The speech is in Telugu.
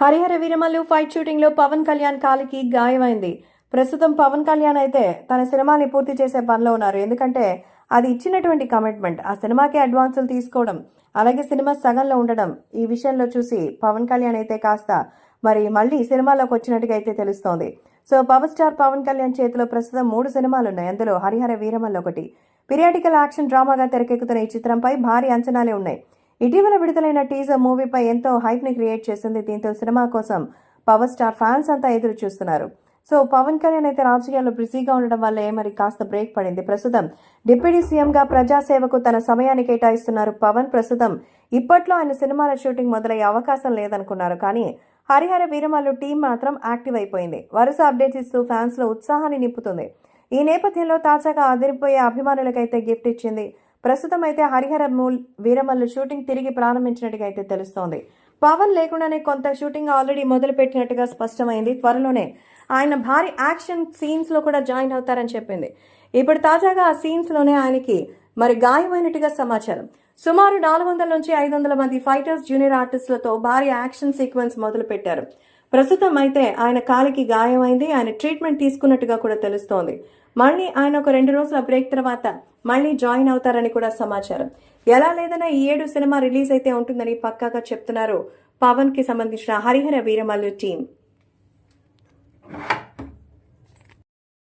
హరిహర వీరమల్లు ఫైట్ షూటింగ్లో పవన్ కళ్యాణ్ కాలికి గాయమైంది. ప్రస్తుతం పవన్ కళ్యాణ్ అయితే తన సినిమాని పూర్తి చేసే పనిలో ఉన్నారు. ఎందుకంటే అది ఇచ్చినటువంటి కమిట్మెంట్ ఆ సినిమాకి అడ్వాన్సులు తీసుకోవడం అలాగే సినిమా సగంలో ఉండడం ఈ విషయంలో చూసి పవన్ కళ్యాణ్ అయితే కాస్త మరి మళ్ళీ సినిమాలోకి వచ్చినట్టుగా అయితే తెలుస్తోంది. So power star Pavan Kalyan చేతిలో ప్రస్తుతం మూడు సినిమాలు ఉన్నాయి అందులో హరిహర వీరమల్ ఒకటి. పిరియాటికల్ యాక్షన్ డ్రామాగా తెరకెక్కుతున్న ఈ చిత్రంపై భారీ అంచనాలే ఉన్నాయి. ఇటీవల విడుదలైన టీజర్ మూవీపై ఎంతో హైప్ని క్రియేట్ చేసింది దీంతో సినిమా కోసం పవర్ స్టార్ ఫ్యాన్స్ అంతా ఎదురు చూస్తున్నారు. సో పవన్ కళ్యాణ్ అయితే రాజకీయాల్లో బిజీగా ఉండడం వల్లే మరి కాస్త బ్రేక్ పడింది. ప్రస్తుతం డిప్యూటీ సీఎంగా ప్రజాసేవకు తన సమయాన్ని కేటాయిస్తున్నారు పవన్. ప్రస్తుతం ఇప్పట్లో ఆయన సినిమాల షూటింగ్ మొదలయ్యే అవకాశం లేదనుకున్నారు. కానీ హరిహర వీరమల్లు టీం మాత్రం యాక్టివ్ అయిపోయింది. వరుస అప్డేట్స్ ఇస్తూ ఫ్యాన్స్లో ఉత్సాహాన్ని నింపుతుంది. ఈ నేపథ్యంలో తాజాగా అదిరిపోయే అభిమానులకైతే గిఫ్ట్ ఇచ్చింది ప్రస్తుతం అయితే హరిహర మూల్ వీరమల్లు షూటింగ్ తిరిగి ప్రారంభించినట్టుగా అయితే తెలుస్తోంది. పవన్ లేకుండానే కొంత షూటింగ్ ఆల్రెడీ మొదలు పెట్టినట్టుగా స్పష్టమైంది. త్వరలోనే ఆయన భారీ యాక్షన్ సీన్స్లో కూడా జాయిన్ అవుతారని చెప్పింది. ఇప్పుడు తాజాగా ఆ సీన్స్లోనే ఆయనకి మరి గాయమైనట్టుగా సమాచారం. సుమారు నాలుగు వందల నుంచి ఐదు వందల మంది ఫైటర్స్ జూనియర్ ఆర్టిస్టులతో భారీ యాక్షన్ సీక్వెన్స్ మొదలు పెట్టారు ప్రస్తుతం అయితే ఆయన కాలికి గాయమైంది. ఆయన ట్రీట్మెంట్ తీసుకున్నట్టుగా కూడా తెలుస్తోంది. మళ్ళీ ఆయన ఒక రెండు రోజుల బ్రేక్ తర్వాత మళ్ళీ జాయిన్ అవుతారని కూడా సమాచారం. ఎలా లేదన్నా ఈ ఏడు సినిమా రిలీజ్ అయితే ఉంటుందని పక్కాగా చెప్తున్నారు పవన్కి సంబంధించిన హరిహర వీరమల్లు టీం.